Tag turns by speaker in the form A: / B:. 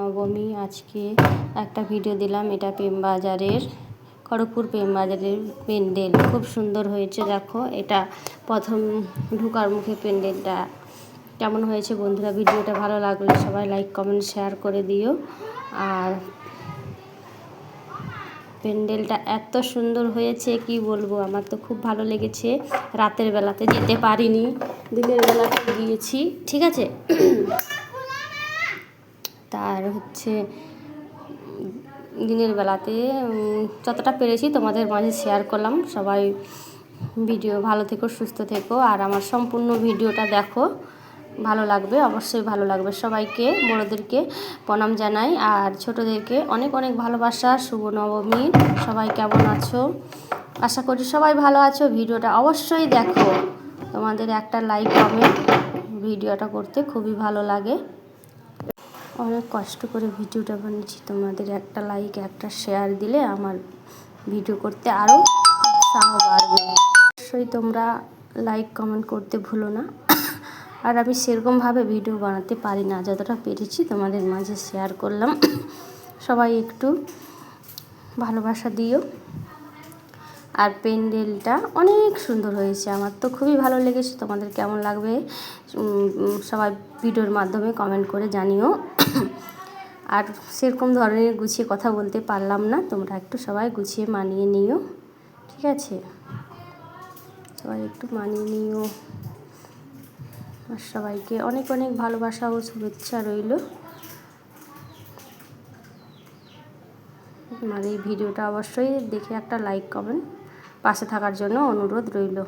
A: নবমী, আজকে একটা ভিডিও দিলাম, এটা প্রেমবাজারের খড়গপুর প্রেমবাজারের প্যান্ডেল। খুব সুন্দর হয়েছে, দেখো, এটা প্রথম ঢুকার মুখে প্যান্ডেলটা। কেমন হয়েছে বন্ধুরা, ভিডিওটা ভালো লাগলে সবাই লাইক কমেন্ট শেয়ার করে দিও। আর প্যান্ডেলটা এত সুন্দর হয়েছে, কি বলব, আমার তো খুব ভালো লেগেছে। রাতের বেলাতে যেতে পারিনি, দিনের বেলাতে গিয়েছি, ঠিক আছে? তার হচ্ছে দিনের বেলাতে যতটা পেরেছি তোমাদের মাঝে শেয়ার করলাম। সবাই ভিডিও ভালো থেকো, সুস্থ থেকো। আর আমার সম্পূর্ণ ভিডিওটা দেখো। ভালো লাগবে, অবশ্যই ভালো লাগবে। সবাইকে, বড়োদেরকে প্রণাম জানাই। আর ছোটোদেরকে অনেক অনেক ভালোবাসা, শুভ নবমী। সবাই কেমন আছো? আশা করি সবাই ভালো আছো। ভিডিওটা অবশ্যই দেখো। তোমাদের একটা লাইক কমেন্ট ভিডিওটা করতে খুবই ভালো লাগে। অনেক কষ্ট করে ভিডিওটা বানিয়েছি। তোমাদের একটা লাইক একটা শেয়ার দিলে আমার ভিডিও করতে আরও উৎসাহ বাড়বে। অবশ্যই তোমরা লাইক কমেন্ট করতে ভুলো না। আর আমি সেরকমভাবে ভিডিও বানাতে পারি না, যতটা পেরেছি তোমাদের মাঝে শেয়ার করলাম। সবাই একটু ভালোবাসা দিও। আর প্যান্ডেলটা অনেক সুন্দর হয়েছে, আমার তো খুবই ভালো লেগেছে। তোমাদের কেমন লাগবে সবাই ভিডিওর মাধ্যমে কমেন্ট করে জানিও। আর সেরকম ধরনের গুছিয়ে কথা বলতে পারলাম না। তোমরা একটু সবাই গুছিয়ে মানিয়ে নিও। ঠিক আছে? সবাই একটু মানিয়ে নিও। আর সবাইকে অনেক অনেক ভালোবাসা ও শুভেচ্ছা রইল। আমার এই ভিডিওটা অবশ্যই দেখে একটা লাইক কমেন্ট পাশে থাকার জন্য অনুরোধ রইল।